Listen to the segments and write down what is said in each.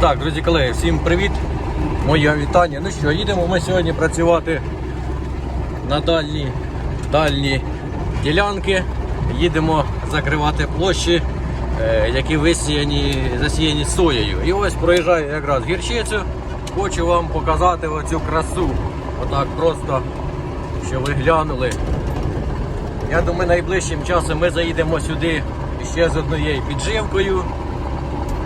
Так, друзі колеги, всім привіт! Моє вітання. Ну що, їдемо ми сьогодні працювати на дальні, дальні ділянки. Їдемо закривати площі, е, які висіяні, засіяні соєю. І ось проїжджаю якраз гірчицю. Хочу вам показати оцю красу. Отак просто, що ви глянули. Я думаю, найближчим часом ми заїдемо сюди ще з однією підживкою.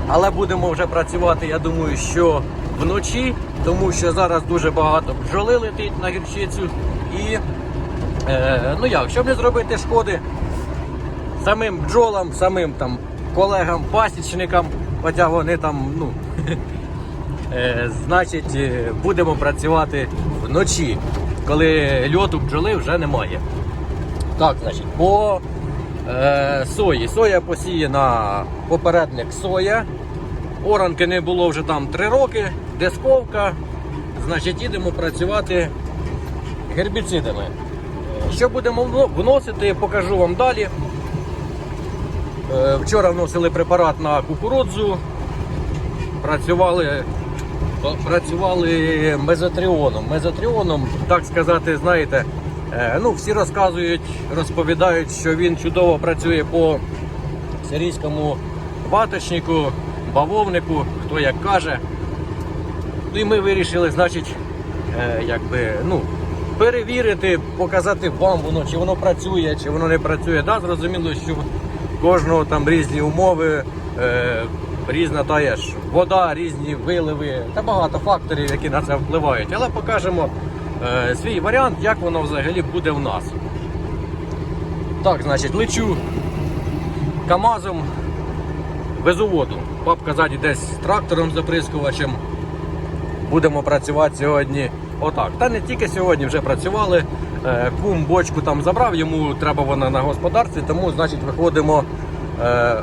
Але будемо вже працювати, я думаю, що вночі, тому що зараз дуже багато бджоли летить на гірчицю. І е, ну як, щоб не зробити шкоди самим бджолам, самим там колегам, пасічникам, хоча вони там, ну, е, значить, е, будемо працювати вночі, коли льоту бджоли вже немає. Так, значить, по е, сої. Соя посіяна попередник соя. Оранки не було вже там 3 роки, дисковка. Значить, їдемо працювати гербіцидами. Що будемо вно- вносити, покажу вам далі. Е, Вчора вносили препарат на кукурудзу, працювали, працювали мезотріоном. Мезотріоном, так сказати, знаєте, е, ну, всі розказують, розповідають, що він чудово працює по сирійському ваточнику, бавовнику, хто як каже. Ну і ми вирішили, значить, е, якби, ну, перевірити, показати вам воно, чи воно працює, чи воно не працює. Да, зрозуміло, що кожного там різні умови, е, різна та є ж вода, різні виливи та багато факторів, які на це впливають. Але покажемо е, свій варіант, як воно взагалі буде в нас. Так, значить, лечу КАМАЗом, везу воду. Папка ззаді десь з трактором заприскувачем. Будемо працювати сьогодні отак. Та не тільки сьогодні вже працювали. Е, Кум бочку там забрав, йому треба вона на господарстві, тому значить виходимо е,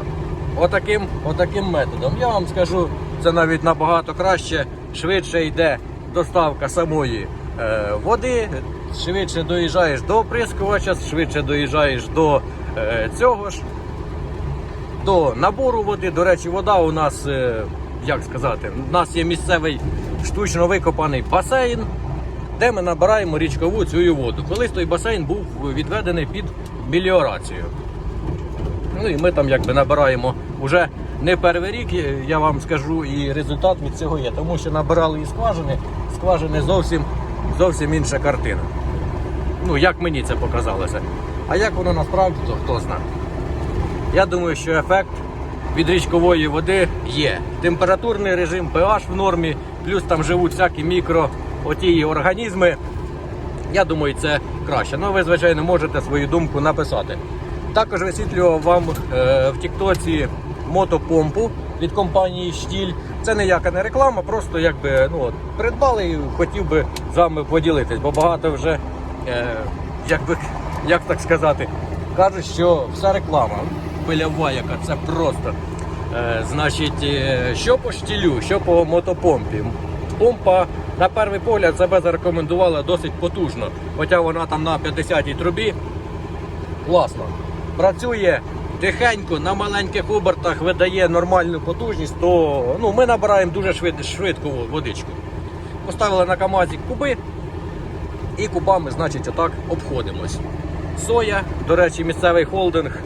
отаким, отаким методом. Я вам скажу, це навіть набагато краще, швидше йде доставка самої е, води, швидше доїжджаєш до оприскувача, швидше доїжджаєш до е, цього ж до набору води. До речі, вода у нас, е, як сказати, у нас є місцевий штучно викопаний басейн, де ми набираємо річкову цю воду. Колись той басейн був відведений під меліорацію. Ну і ми там якби набираємо уже не перший рік, я вам скажу, і результат від цього є. Тому що набирали і скважини, скважини зовсім, зовсім інша картина. Ну, як мені це показалося. А як воно насправді, то хто знає. Я думаю, що ефект від річкової води є. Температурний режим, pH в нормі, плюс там живуть всякі мікро оті організми. Я думаю, це краще. Ну, ви, звичайно, можете свою думку написати. Також висвітлював вам е, в Тіктоці мотопомпу від компанії Штіль. Це ніяка не реклама, просто якби ну, от, придбали і хотів би з вами поділитись, бо багато вже, е, якби, як так сказати, кажуть, що вся реклама пилява, яка це просто. Е, значить, е, що по штілю, що по мотопомпі. Помпа, на перший погляд, себе зарекомендувала досить потужно, хоча вона там на 50-й трубі. Класно. Працює тихенько, на маленьких обертах видає нормальну потужність, то ну, ми набираємо дуже швид, швидко водичку. Поставили на КАМАЗі куби і кубами, значить, отак обходимось. Соя, до речі, місцевий холдинг.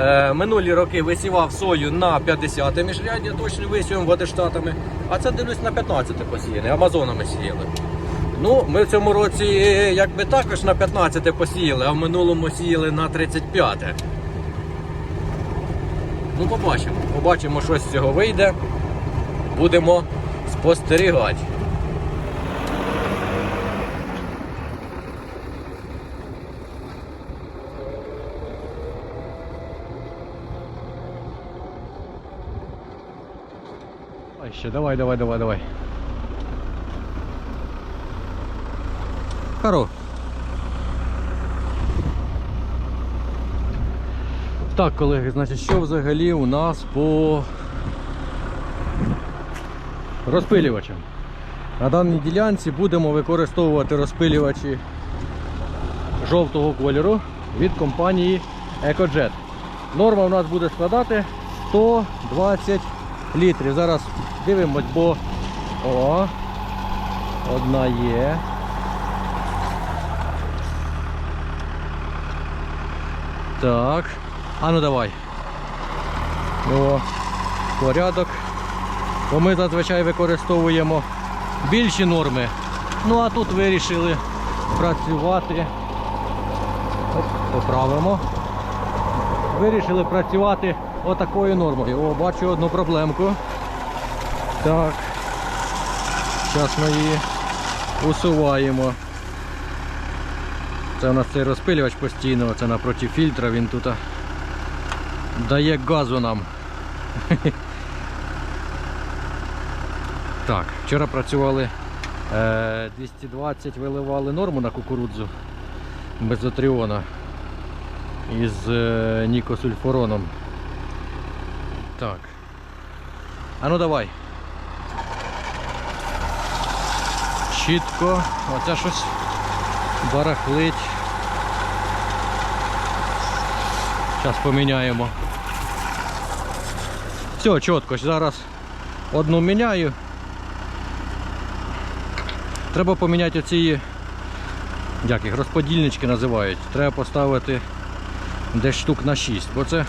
Е, минулі роки висівав сою на 50 міжряддя, точно висівом водоштатами, а це дивлюсь на 15 посіяне, амазонами сіяли. Ну, ми в цьому році якби також на 15 посіяли, а в минулому сіяли на 35. Ну, побачимо. Побачимо, що з цього вийде. Будемо спостерігати. Ще, давай, давай, давай, давай. Хорош. Так, колеги, значить, що взагалі у нас по розпилювачам? На даній ділянці будемо використовувати розпилювачі жовтого кольору від компанії EcoJet. Норма у нас буде складати 120 літрів. Зараз дивимось, бо о, одна є. Так. А ну давай. О, порядок. Бо ми зазвичай використовуємо більші норми. Ну а тут вирішили працювати. Оп, поправимо. Вирішили працювати отакою нормою. О, бачу одну проблемку. Так. Зараз ми її усуваємо. Це у нас цей розпилювач постійно, це напроти фільтра, він тут дає газу нам. Так, вчора працювали е, 220 виливали норму на кукурудзу безотріона із е, нікосульфуроном. Так. А ну давай. Чітко. Оце щось барахлить. Зараз поміняємо. Все, чітко, зараз одну міняю. Треба поміняти оці, як їх, розподільнички називають. Треба поставити десь штук на 6. Бо це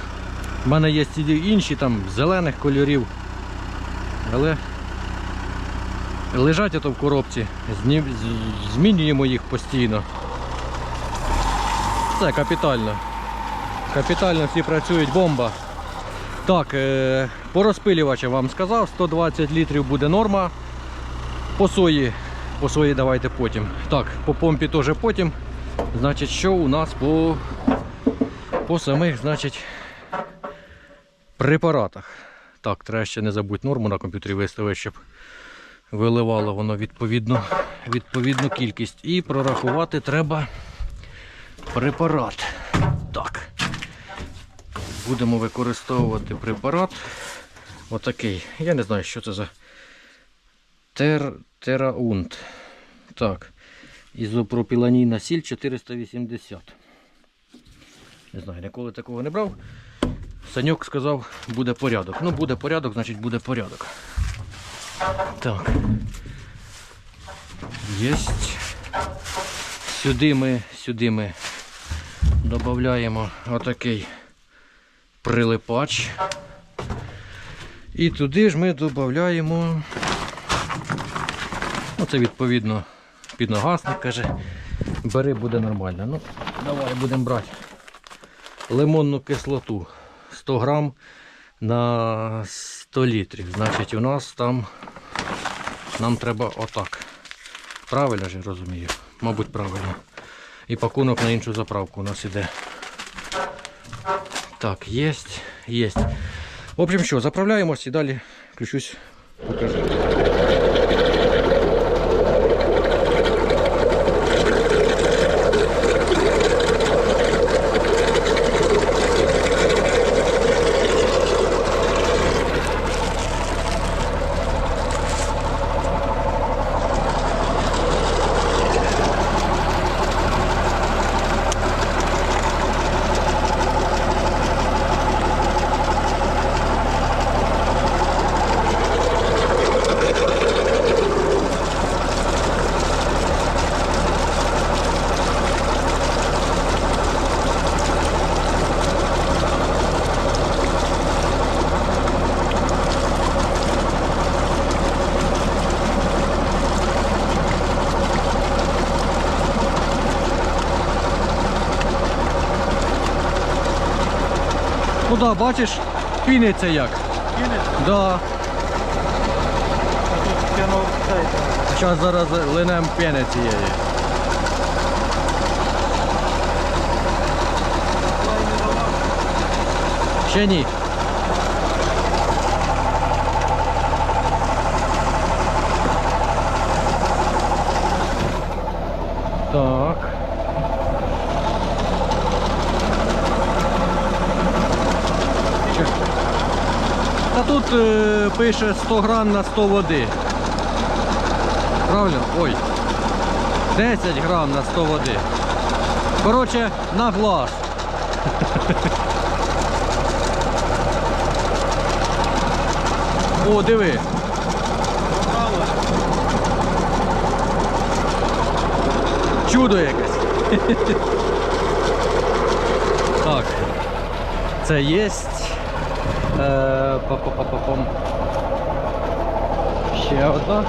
в мене є інші там зелених кольорів. Але лежать ото в коробці, змінюємо їх постійно. Це капітально. Капітально всі працюють, бомба. Так, е, по розпилювачам вам сказав, 120 літрів буде норма. По сої, по сої давайте потім. Так, по помпі теж потім. Значить, що у нас по, по самих, значить, препаратах. Так, треба ще не забудь норму на комп'ютері виставити, щоб виливало воно відповідну, відповідну кількість. І прорахувати треба препарат. Так. Будемо використовувати препарат. Отакий. Я не знаю, що це за Тер... Тераунт. Так. Ізопропіланійна сіль 480. Не знаю, ніколи такого не брав. Саньок сказав, буде порядок. Ну, буде порядок, значить буде порядок. Так. Єсть. Сюди ми, сюди ми додаємо отакий прилипач. І туди ж ми додаємо. Ну, це відповідно підногасник каже. Бери буде нормально. Ну, давай будемо брати лимонну кислоту 100 грам на 100 літрів. Значить, у нас там нам треба отак. Правильно ж я розумію? Мабуть, правильно. І пакунок на іншу заправку у нас іде. Так, є, є. В общем, що, заправляємось і далі включусь, покажу. Бачиш, піниться як. Кинеш, Да. Зараз зараз линем піни цієї. Давав. Ще ні. Так. Ще. Та тут е, пише 100 грам на 100 води. Правильно? Ой. 10 грам на 100 води. Коротше, на глаз. О, диви. Чудо якесь. так. Це є. Е. Ще одна.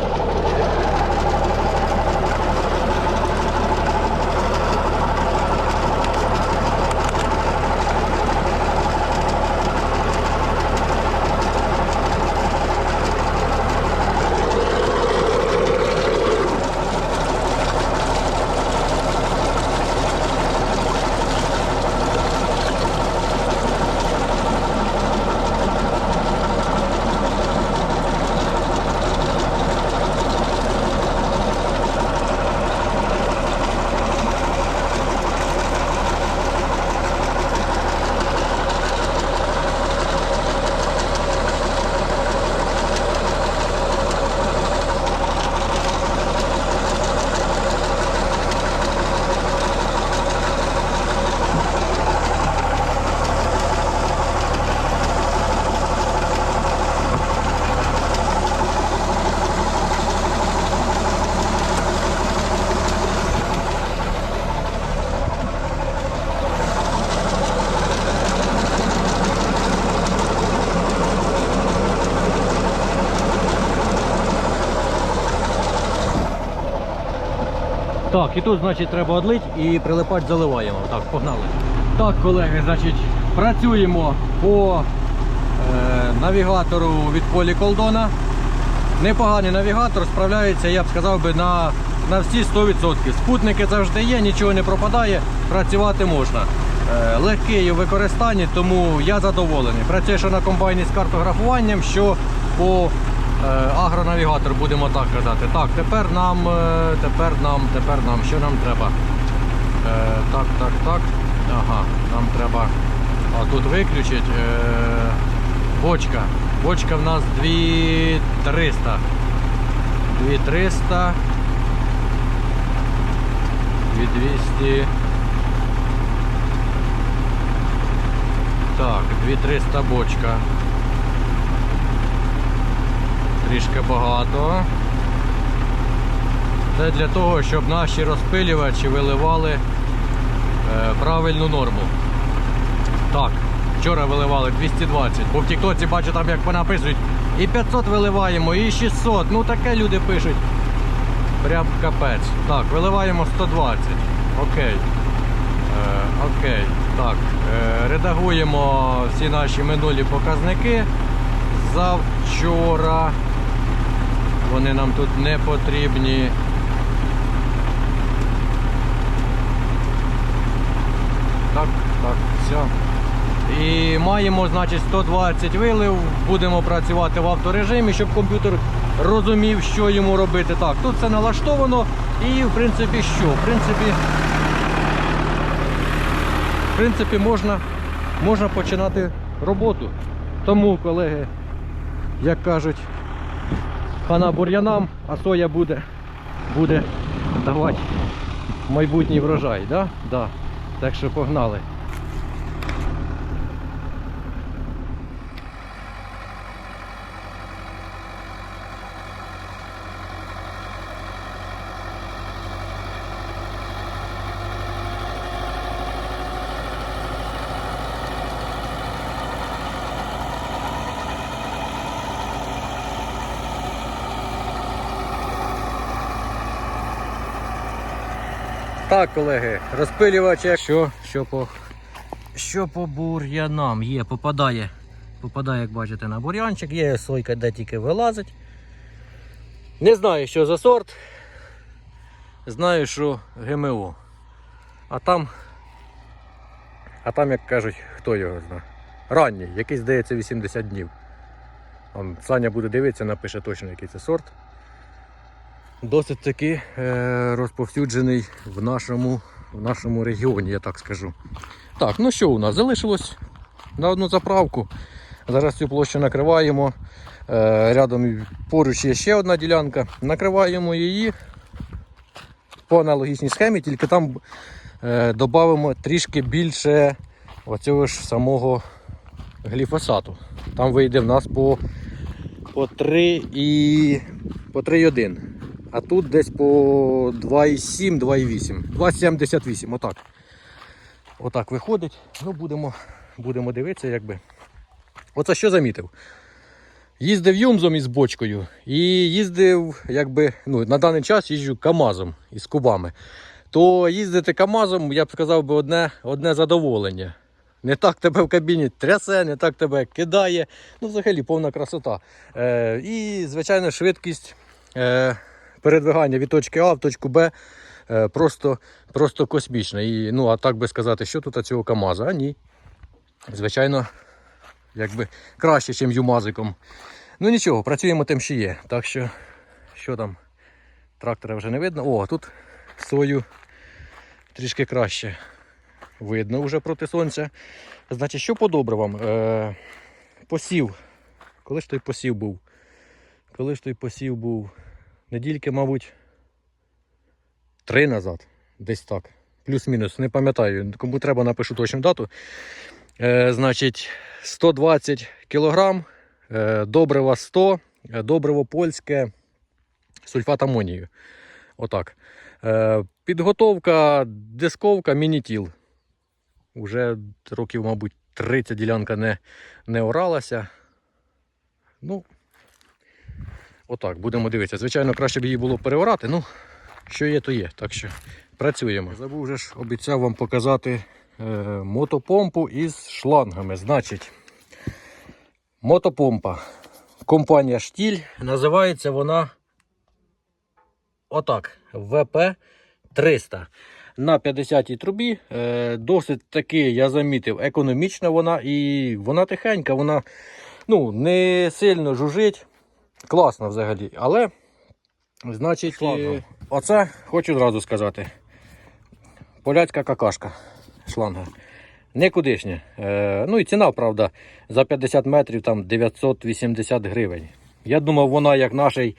Так, і тут, значить, треба одлить і прилипач заливаємо. Так, погнали. Так, колеги, значить, працюємо по е, навігатору від полі Колдона. Непоганий навігатор, справляється, я б сказав би, на, на всі 100%. Спутники завжди є, нічого не пропадає, працювати можна. Е, легкий у використанні, тому я задоволений. Працює що на комбайні з картографуванням, що по агронавігатор, будемо так казати. Так, тепер нам, е, тепер нам, тепер нам, що нам треба? Е, так, так, так. Ага, нам треба а, тут виключити. Е, бочка. Бочка в нас 2300. 2300. 2200. Так, 2300 бочка. Трішки багато. Це для того, щоб наші розпилювачі виливали е, правильну норму. Так, вчора виливали 220, бо в Тіктоці бачу там, як понаписують, і 500 виливаємо, і 600. Ну таке люди пишуть. Прям капець. Так, виливаємо 120. Окей. Е, окей. Так, е, редагуємо всі наші минулі показники. Завчора. Вони нам тут не потрібні. Так, так, все. І маємо, значить, 120 вилив, будемо працювати в авторежимі, щоб комп'ютер розумів, що йому робити. Так, тут все налаштовано і в принципі що? В принципі, в принципі можна, можна починати роботу. Тому, колеги, як кажуть, хана бур'янам, а соя буде, буде давати майбутній врожай. Да? Да. Так що погнали. Так, колеги, розпилювач, що, що по що по бур'янам є, попадає. Попадає, як бачите, на бур'янчик, є сойка, де тільки вилазить. Не знаю, що за сорт. Знаю, що ГМО. А там, а там, як кажуть, хто його знає. Ранній, який здається 80 днів. Саня буде дивитися, напише точно, який це сорт. Досить таки е, розповсюджений в нашому, в нашому регіоні, я так скажу. Так, ну що у нас? Залишилось на одну заправку. Зараз цю площу накриваємо. Е, рядом поруч є ще одна ділянка. Накриваємо її по аналогічній схемі, тільки там е, додамо трішки більше оцього ж самого гліфосату. Там вийде в нас по по 3 і по 3,1. А тут десь по 2,7, 2,8. 2,78, отак. Отак виходить. Ну, будемо, будемо дивитися, якби. Оце що замітив? Їздив юмзом із бочкою і їздив, якби, ну, на даний час їжджу КАМАЗом із кубами. То їздити КАМАЗом, я б сказав би, одне, одне задоволення. Не так тебе в кабіні трясе, не так тебе кидає. Ну, взагалі, повна красота. Е, і, звичайно, швидкість е, передвигання від точки А в точку Б е, просто, просто космічна. І, ну, а так би сказати, що тут цього КАМАЗа? А ні. Звичайно, якби краще, ніж юмазиком. Ну нічого, працюємо тим, що є. Так що, що там, трактора вже не видно. О, тут сою трішки краще видно вже проти сонця. Значить, що по добривам? Е, посів. Коли ж той посів був? Коли ж той посів був? Недільки, мабуть, три назад. Десь так. Плюс-мінус, не пам'ятаю. Кому треба, напишу точну дату. Е, значить, 120 кг, е, добрива 100, е, добриво польське, сульфат амонію. Отак. Е, підготовка, дисковка, мінітіл. Уже років, мабуть, 30 ділянка не, не оралася. Ну, отак, будемо дивитися. Звичайно, краще б її було переорати, ну, що є, то є. Так що працюємо. Забув вже ж, обіцяв вам показати е, мотопомпу із шлангами. Значить, мотопомпа. Компанія Штіль. Називається вона отак. ВП 300 на 50-й трубі. Е, досить таки, я замітив, економічна вона і вона тихенька, вона ну, не сильно жужить. Класно взагалі. Але, значить, Шлангом. е, оце хочу одразу сказати. Поляцька какашка шланга. Никудишня. Е, ну і ціна, правда, за 50 метрів там 980 гривень. Я думав, вона як наш е,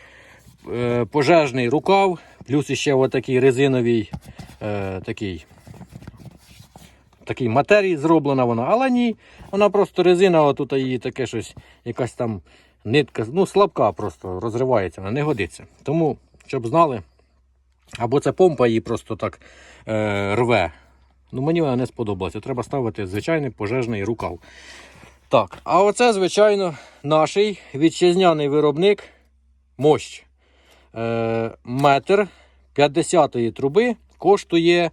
пожежний рукав, плюс ще отакий резиновий е, такий, такий матерій зроблена вона, але ні, вона просто резина, отут її таке щось, якась там нитка, ну слабка просто розривається, вона не годиться. Тому, щоб знали, або це помпа її просто так е, рве. Ну, мені вона не сподобалася. Треба ставити звичайний пожежний рукав. Так, а оце, звичайно, наш вітчизняний виробник мощ. Е, метр 50-ї труби коштує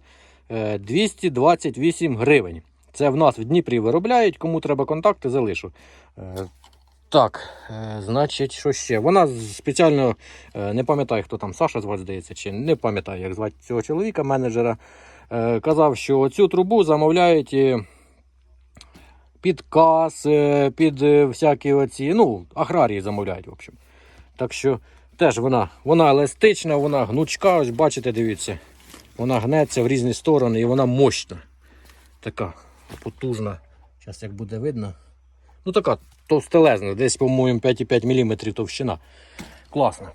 е, 228 гривень. Це в нас в Дніпрі виробляють. Кому треба контакти, залишу. Так, е, значить, що ще? Вона спеціально е, не пам'ятаю, хто там Саша звати, здається, чи не пам'ятаю, як звати цього чоловіка, менеджера. Е, казав, що цю трубу замовляють під кас, під всякі оці, ну, аграрії замовляють, в общем. Так що теж вона, вона еластична, вона гнучка, ось бачите, дивіться. Вона гнеться в різні сторони і вона мощна. Така потужна. Зараз як буде видно. Ну така товстелезна, десь, по-моєму, 5,5 мм товщина. Класна.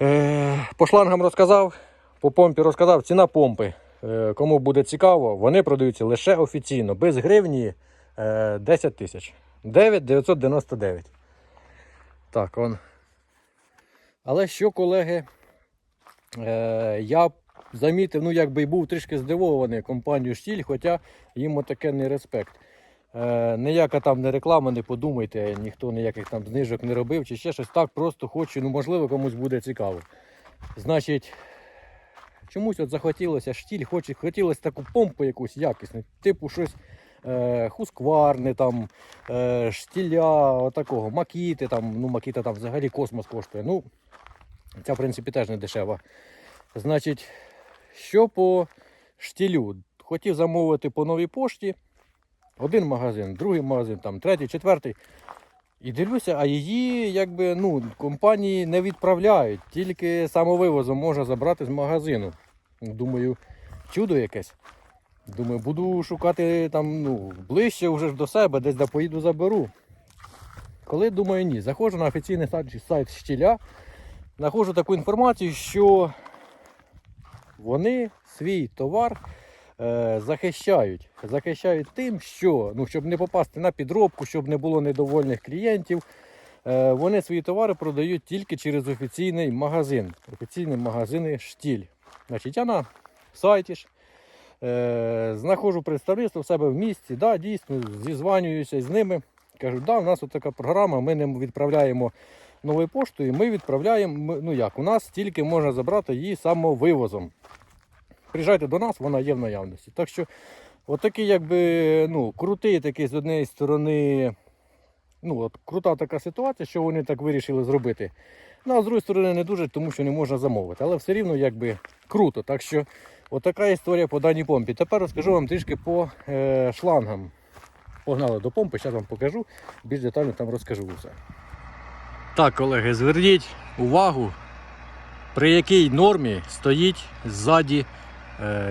Е, по шлангам розказав, по помпі розказав. Ціна помпи. Е, кому буде цікаво, вони продаються лише офіційно, без гривні е, 10 тисяч. 9 999. Так, он. Але що, колеги, е, я замітив, ну якби і був трішки здивований компанією Штіль, хоча їм таке не респект. Е, ніяка там не реклама, не подумайте, ніхто ніяких там знижок не робив чи ще щось. Так просто хочу, ну можливо комусь буде цікаво. Значить, чомусь от захотілося штіль, хоч, хотілося таку помпу якусь якісну, типу щось е, хускварне, там, е, штіля, отакого, макіти, там, ну макіта там взагалі космос коштує. Ну, ця, в принципі, теж не дешева. Значить, що по штілю? Хотів замовити по новій пошті. Один магазин, другий магазин, там, третій, четвертий. І дивлюся, а її якби, ну, компанії не відправляють, тільки самовивозом можна забрати з магазину. Думаю, чудо якесь. Думаю, буду шукати там ну, ближче вже ж до себе, десь де поїду заберу. Коли думаю, ні, заходжу на офіційний сайт, сайт Щіля, знаходжу таку інформацію, що вони свій товар захищають. Захищають тим, що ну, щоб не попасти на підробку, щоб не було недовольних клієнтів. Е, Вони свої товари продають тільки через офіційний магазин. Офіційний магазин штіль. Значить, я на сайті ж е, знаходжу представництво в себе в місті. Да, дійсно, зізванююся з ними. Кажу, да, у нас от така програма, ми не відправляємо новою поштою, ми відправляємо, ну як, у нас тільки можна забрати її самовивозом. Приїжджайте до нас, вона є в наявності. Так що, отакий, якби, ну, крутий такий з однієї сторони, ну, от крута така ситуація, що вони так вирішили зробити. Ну, а з другої сторони, не дуже, тому що не можна замовити. Але все рівно якби круто. Так що, отака історія по даній помпі. Тепер розкажу вам трішки по е, шлангам. Погнали до помпи, зараз вам покажу, більш детально там розкажу все. Так, колеги, зверніть увагу, при якій нормі стоїть ззаді,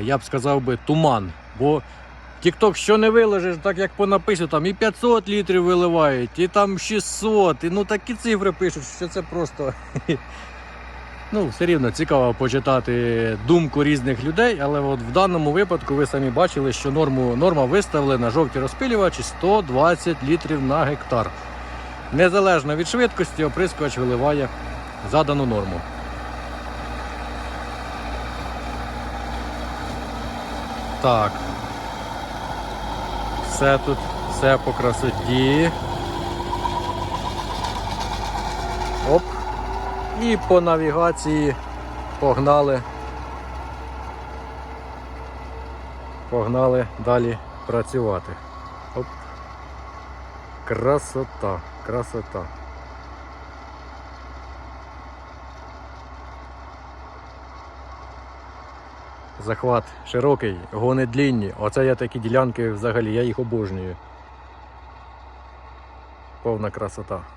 я б сказав би, туман. Бо TikTok що не виложиш, так як по там і 500 літрів виливають, і там 600, і ну такі цифри пишуть, що це просто. Ну, все рівно цікаво почитати думку різних людей, але от в даному випадку ви самі бачили, що норму, норма виставлена жовті розпилювачі 120 літрів на гектар. Незалежно від швидкості, оприскувач виливає задану норму. Так. Все тут, все по красоті. Оп. І по навігації погнали. Погнали далі працювати. Оп. Красота, красота. Захват широкий, гони длінні. Оце я такі ділянки взагалі, я їх обожнюю. Повна красота.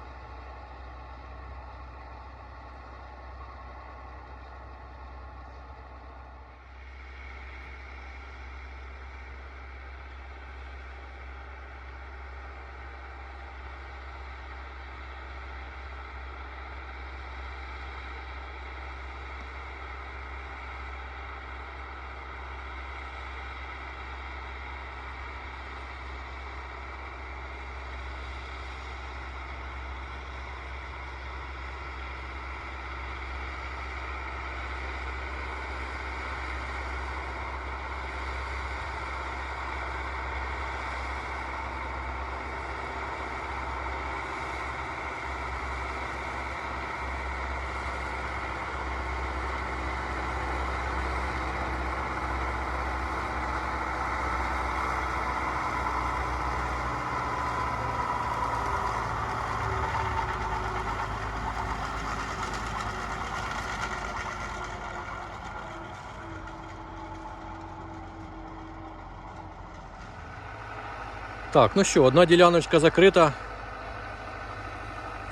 Так, ну що, одна діляночка закрита.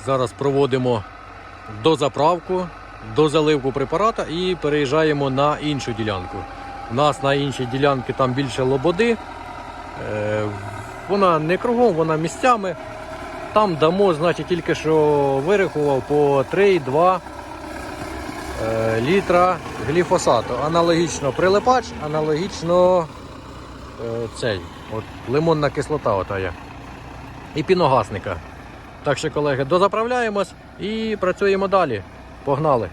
Зараз проводимо дозаправку, дозаливку препарата і переїжджаємо на іншу ділянку. У нас на іншій ділянці там більше лободи. Е, Вона не кругом, вона місцями. Там дамо, значить, тільки що вирахував по 3,2 е, літра гліфосату. Аналогічно прилипач, аналогічно цей, от лимонна кислота ота є. І піногасника. Так що, колеги, дозаправляємось і працюємо далі. Погнали!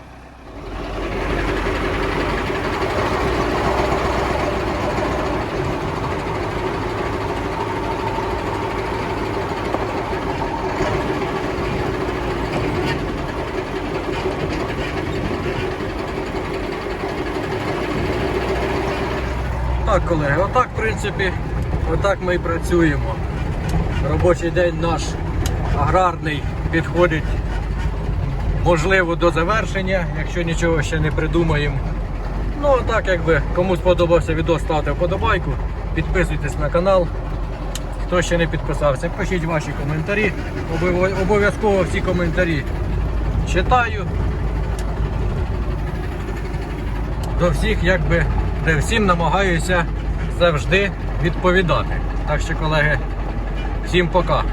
Так, колеги, отак, в принципі, отак ми і працюємо. Робочий день наш аграрний підходить, можливо, до завершення, якщо нічого ще не придумаємо. Ну, а так, якби кому сподобався відео, ставте вподобайку, підписуйтесь на канал. Хто ще не підписався, пишіть ваші коментарі. Обов'язково всі коментарі читаю. До всіх, якби, де всім намагаюся завжди відповідати. Так що, колеги, всім пока.